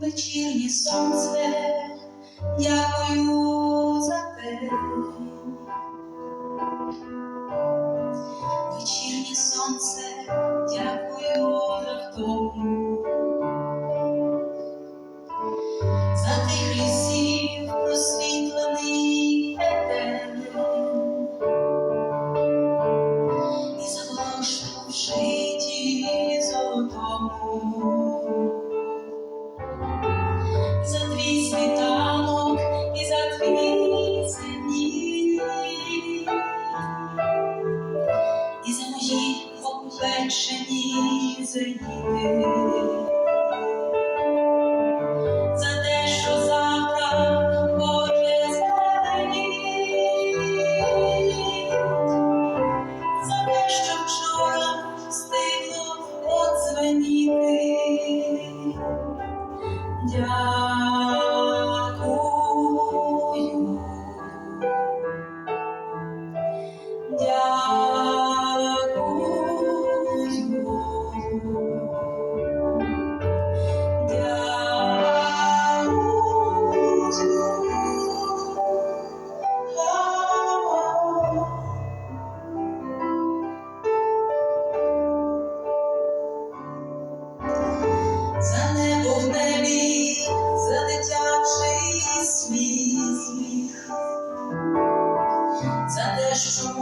Вечірнє сонце, дякую обпечені зеніти,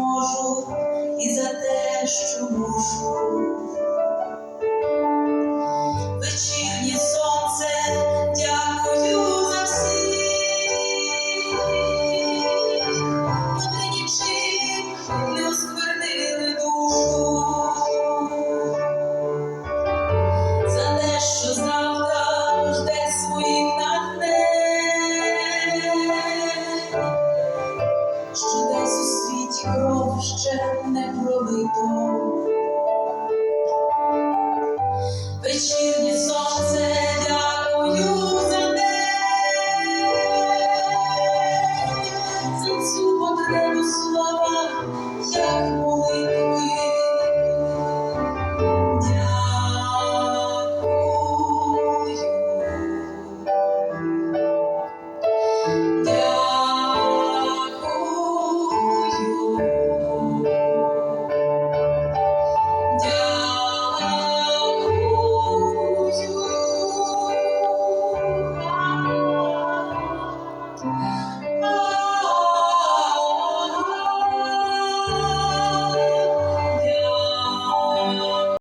можу, і за те, що мушу. Вечірнє сонце, дякую за всіх, котрі нічим не осквернили душу. За те, що завтра жде своїх натхнень, що десь у світі кров ще не пролито. Вечірнє